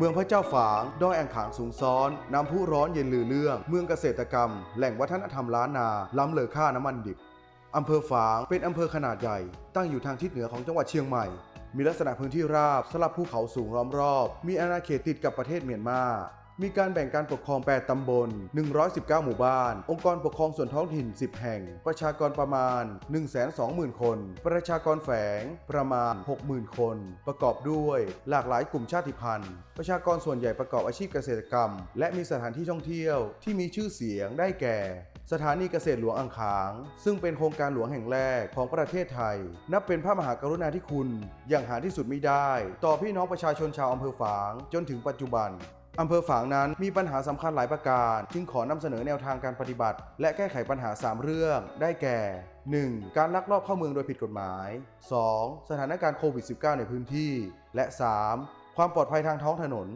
เมืองพระเจ้าฝาง ดอยแองขางสูงซ้อน น้ำพุร้อนเย็นลือเรื่อง เมืองเกษตรกรรม แหล่งวัฒนธรรมล้านนา ล้ำเลอค่าน้ำมันดิบอำเภอฝาง เป็นอำเภอขนาดใหญ่ ตั้งอยู่ทางทิศเหนือของจังหวัดเชียงใหม่ มีลักษณะพื้นที่ราบสลับภูเขาสูงล้อมรอบ มีอาณาเขตติดกับประเทศเมียนมา มีการแบ่งการปกครอง 8 ตำบล 119 หมู่บ้าน องค์กรปกครองส่วนท้องถิ่น 10 แห่ง ประชากรประมาณ 120,000 คน ประชากรแฝงประมาณ 60,000 คน ประกอบด้วยหลากหลายกลุ่มชาติพันธุ์ ประชากรส่วนใหญ่ประกอบอาชีพเกษตรกรรม และมีสถานที่ท่องเที่ยวที่มีชื่อเสียงได้แก่สถานีเกษตรหลวงอ่างขาง ซึ่งเป็นโครงการหลวงแห่งแรกของประเทศไทย นับเป็นพระมหากรุณาธิคุณ อย่างหาที่สุดมิได้ ต่อพี่น้องประชาชนชาวอำเภอฝาง จนถึงปัจจุบัน อำเภอฝางนั้นมีปัญหาสำคัญหลายประการ จึงขอนำเสนอแนวทางการปฏิบัติ และแก้ไขปัญหา 3 เรื่อง ได้แก่ 1. การลักลอบเข้าเมืองโดยผิดกฎหมาย 2. สถานการณ์โควิด -19 ในพื้นที่ และ 3. ความปลอดภัยทางท้องถนน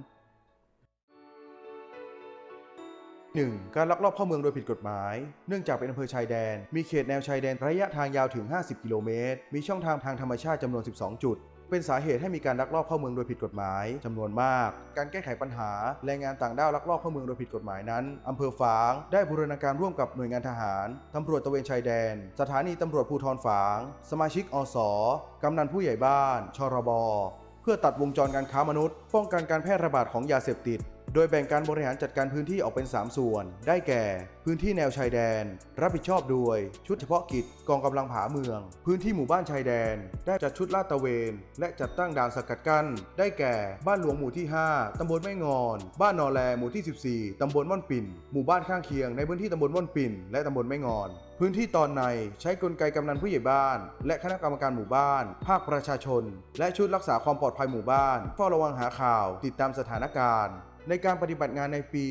1. การลักลอบเข้าเมืองโดยผิดกฎหมาย เนื่องจากเป็นอำเภอชายแดน มีเขตแนวชายแดนระยะทางยาวถึง 50 กิโลเมตร มีช่องทางทางธรรมชาติจำนวน 12 จุด เป็นสาเหตุให้มีการลักลอบเข้าเมืองโดยผิดกฎหมายจำนวนมาก การแก้ไขปัญหาแรงงานต่างด้าวลักลอบเข้าเมืองโดยผิดกฎหมายนั้นอำเภอฝางได้บูรณาการร่วมกับหน่วยงานทหารตำรวจตะเวนชายแดน สถานีตำรวจภูธรฝาง สมาชิกอสกำนันผู้ใหญ่บ้าน ชรบ เพื่อตัดวงจรการค้ามนุษย์ ป้องกันการแพร่ระบาดของยาเสพติด โดยแบ่งการบริหารจัดการพื้นที่ออกเป็น 3 ส่วน ได้แก่ พื้นที่แนวชายแดน รับผิดชอบโดย ชุดเฉพาะกิจกองกำลังผาเมือง พื้นที่หมู่บ้านชายแดน ได้จัดชุดลาดตระเวน และจัดตั้งด่านสกัดกั้น ได้แก่บ้านหลวงหมู่ที่ 5ตำบลแม่งอน บ้านนอแลหมู่ที่ 14ตำบลม่อนปิ่น หมู่บ้านข้างเคียงในพื้นที่ตำบลม่อนปิ่น และตำบลแม่งอนพื้นที่ตอนในใช้กลไกกำนันผู้ใหญ่บ้าน และคณะกรรมการหมู่บ้าน ภาคประชาชน และชุดรักษาความปลอดภัยหมู่บ้านเฝ้าระวังหาข่าว ติดตามสถานการณ์ ในการปฏิบัติงานในปี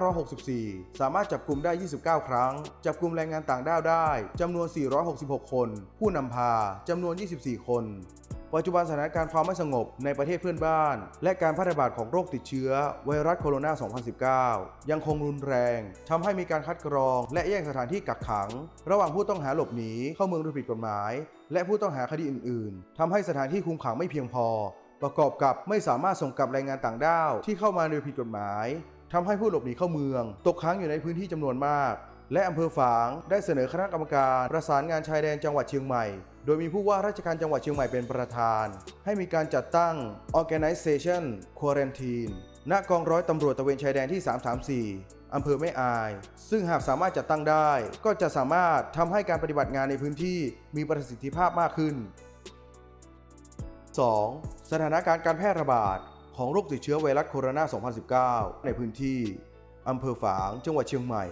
2564 สามารถจับกลุ่มได้ 29 ครั้ง จับกลุ่มแรงงานต่างด้าวได้จำนวน 466 คน ผู้นำพาจำนวน 24 คน ปัจจุบันสถานการณ์ความไม่สงบในประเทศเพื่อนบ้าน และการแพร่ระบาดของโรคติดเชื้อไวรัสโคโรนา 2019 ยังคงรุนแรงทำให้มีการคัดกรอง และแยกสถานที่กักขัง ระหว่างผู้ต้องหาหลบหนีเข้าเมืองโดยผิดกฎหมาย และผู้ต้องหาคดีอื่น ๆทำให้สถานที่คุมขังไม่เพียงพอ ประกอบกับไม่สามารถส่งกลับแรงงานต่างด้าวที่เข้ามาโดยผิดกฎหมายทำให้ผู้หลบหนีเข้าเมือง ตกค้างอยู่ในพื้นที่จำนวนมาก และอำเภอฝางได้เสนอคณะกรรมการประสานงานชายแดนจังหวัดเชียงใหม่ โดยมีผู้ว่าราชการจังหวัดเชียงใหม่เป็นประธาน ให้มีการจัดตั้ง Organization Quarantine ณกองร้อยตำรวจตระเวนชายแดนที่ 334 อำเภอแม่อาย ซึ่งหากสามารถจัดตั้งได้ ก็จะสามารถทำให้การปฏิบัติงานในพื้นที่มีประสิทธิภาพมากขึ้น 2. สถานการณ์การแพร่ระบาดของโรคติดเชื้อไวรัสโคโรนา 2019 ในพื้นที่ อำเภอฝาง จังหวัดเชียงใหม่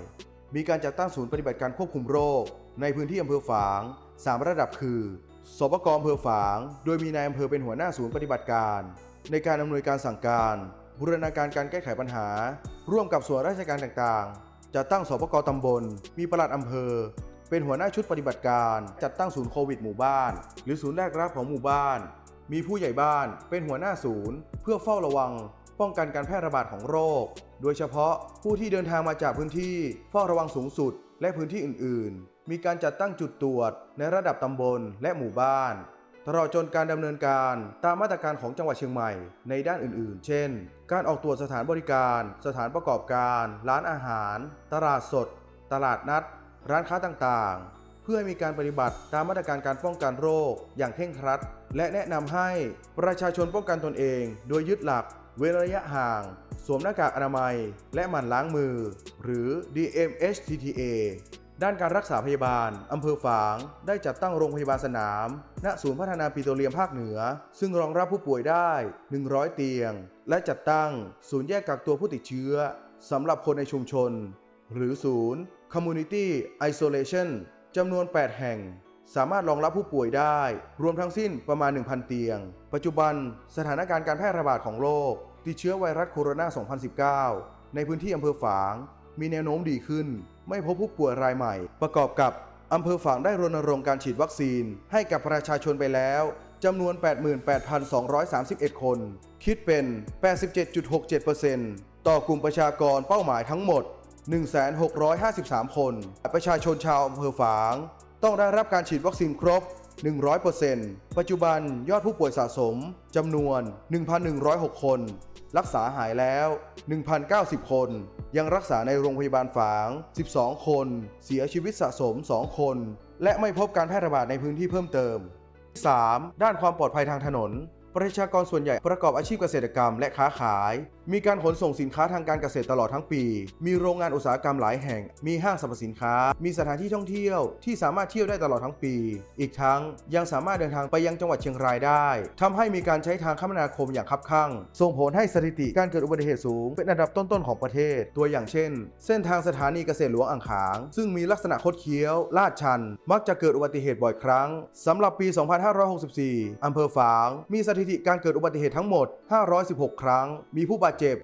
มีการจัดตั้งศูนย์ปฏิบัติการควบคุมโรค ในพื้นที่อำเภอฝาง 3 ระดับคือสปกอำเภอฝาง โดยมีนายอำเภอเป็นหัวหน้าศูนย์ปฏิบัติการ ในการอำนวยการสั่งการ บูรณาการการแก้ไขปัญหา ร่วมกับส่วนราชการต่างๆ จัดตั้งสปกตำบล มีปลัดอำเภอ เป็นหัวหน้าชุดปฏิบัติการ จัดตั้งศูนย์โควิดหมู่บ้าน หรือศูนย์แรกรับของหมู่บ้าน มีผู้ใหญ่บ้านเป็นหัวหน้าศูนย์ เพื่อเฝ้าระวัง ป้องกันการแพร่ระบาดของโรค โดยเฉพาะผู้ที่เดินทางมาจากพื้นที่เฝ้าระวังสูงสุด และพื้นที่อื่น ๆ มีการจัดตั้งจุดตรวจในระดับตำบลและหมู่บ้าน ตลอดจนการดำเนินการตามมาตรการของจังหวัดเชียงใหม่ในด้านอื่น ๆ เช่น การออกตรวจสถานบริการ สถานประกอบการ ร้านอาหาร ตลาดสด ตลาดนัด ร้านค้าต่าง ๆ เพื่อให้มีการปฏิบัติตามมาตรการการป้องกันโรคอย่างเคร่งครัด และแนะนำให้ประชาชนป้องกันตนเอง โดยยึดหลัก เว้นระยะห่าง สวมหน้ากากอนามัย และหมั่นล้างมือ หรือ DMHTTA ด้านการรักษาพยาบาล อำเภอฝาง ได้จัดตั้งโรงพยาบาลสนาม ณ ศูนย์พัฒนาปิโตรเลียมภาคเหนือ ซึ่งรองรับผู้ป่วยได้ 100 เตียง และจัดตั้งศูนย์แยกกักตัวผู้ติดเชื้อสำหรับคนในชุมชน หรือศูนย์ Community Isolation จำนวน 8 แห่ง สามารถรองรับผู้ป่วยได้ รวมทั้งสิ้นประมาณ 1,000 เตียง ปัจจุบันสถานการณ์การแพร่ระบาดของโรคติดเชื้อไวรัสโคโรนา 2019 ในพื้นที่อำเภอฝาง มีแนวโน้มดีขึ้น ไม่พบผู้ป่วยรายใหม่ ประกอบกับอำเภอฝางได้รณรงค์การฉีดวัคซีน ให้กับประชาชนไปแล้วจำนวน 88,231 คน คิดเป็น 87.67%ต่อกลุ่มประชากรเป้าหมายทั้งหมด 1,653 คน ประชาชนชาวอำเภอฝาง ต้องได้รับการฉีดวัคซีนครบ 100%ปัจจุบันยอดผู้ป่วยสะสมจำนวน 1,106 คน รักษาหายแล้ว 1,090 คน ยังรักษาในโรงพยาบาลฝาง 12 คน เสียชีวิตสะสม 2 คน และไม่พบการแพร่ระบาดในพื้นที่เพิ่มเติม 3. ด้านความปลอดภัยทางถนน ประชากรส่วนใหญ่ประกอบอาชีพเกษตรกรรมและค้าขาย มีการขนส่งสินค้าทางการเกษตรตลอดทั้งปี มีโรงงานอุตสาหกรรมหลายแห่ง มีห้างสรรพสินค้า มีสถานที่ท่องเที่ยวที่สามารถเที่ยวได้ตลอดทั้งปี อีกทั้งยังสามารถเดินทางไปยังจังหวัดเชียงรายได้ทำให้มีการใช้ทางคมนาคมอย่างคับคั่ง ส่งผลให้สถิติการเกิดอุบัติเหตุสูง เป็นอันดับต้นๆของประเทศ ตัวอย่างเช่น เส้นทางสถานีเกษตรหลวงอ่างขาง ซึ่งมีลักษณะคดเคี้ยว ลาดชัน มักจะเกิดอุบัติเหตุบ่อยครั้งสำหรับปี 2564อำเภอฝาง มีสถิถิติการเกิดอุบัติเหตุทั้งหมด 516 ครั้ง มีผู้บาดเจ็บ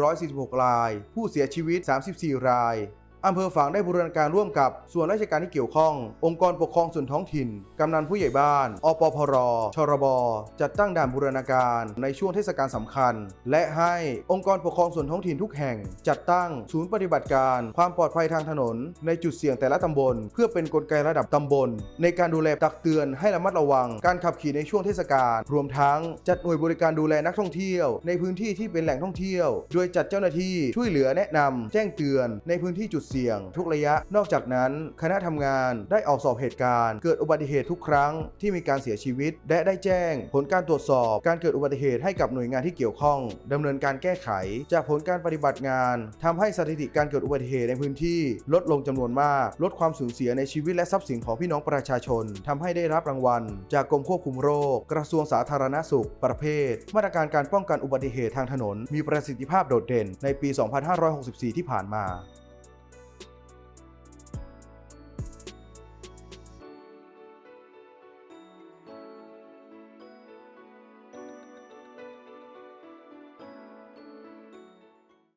1,146 ราย ผู้เสียชีวิต 34 ราย อำเภอฝางได้บูรณาการร่วมกับส่วนราชการที่เกี่ยวข้อง องค์กรปกครองส่วนท้องถิ่น กำนันผู้ใหญ่บ้าน อปพร ชรบ จัดตั้งด่านบูรณาการในช่วงเทศกาลสำคัญ และให้องค์กรปกครองส่วนท้องถิ่นทุกแห่ง จัดตั้งศูนย์ปฏิบัติการ ความปลอดภัยทางถนน ในจุดเสี่ยงแต่ละตำบล เพื่อเป็นกลไกระดับตำบล ในการดูแลตักเตือนให้ระมัดระวัง การขับขี่ในช่วงเทศกาลรวมทั้งจัดหน่วยบริการดูแลนักท่องเที่ยว ในพื้นที่ที่เป็นแหล่งท่องเที่ยว โดยจัดเจ้าหน้าที่ช่วยเหลือแนะนำแจ้งเตือนในพื้นที่จุดเสี่ยงทุกระยะ นอกจากนั้น คณะทำงานได้ออกสอบเหตุการณ์ เกิดอุบัติเหตุทุกครั้งที่มีการเสียชีวิต และได้แจ้ง ผลการตรวจสอบการเกิดอุบัติเหตุให้กับหน่วยงานที่เกี่ยวข้องดำเนินการแก้ไข จากผลการปฏิบัติงานทำให้สถิติการเกิดอุบัติเหตุในพื้นที่ ลดลงจำนวนมาก ลดความสูญเสียในชีวิตและทรัพย์สินของพี่น้องประชาชนทำให้ได้รับรางวัล จากกรมควบคุมโรค กระทรวงสาธารณสุข ประเภท มาตรการการป้องกันอุบัติเหตุทางถนน มีประสิทธิภาพโดดเด่นในปี 2564 ที่ผ่านมา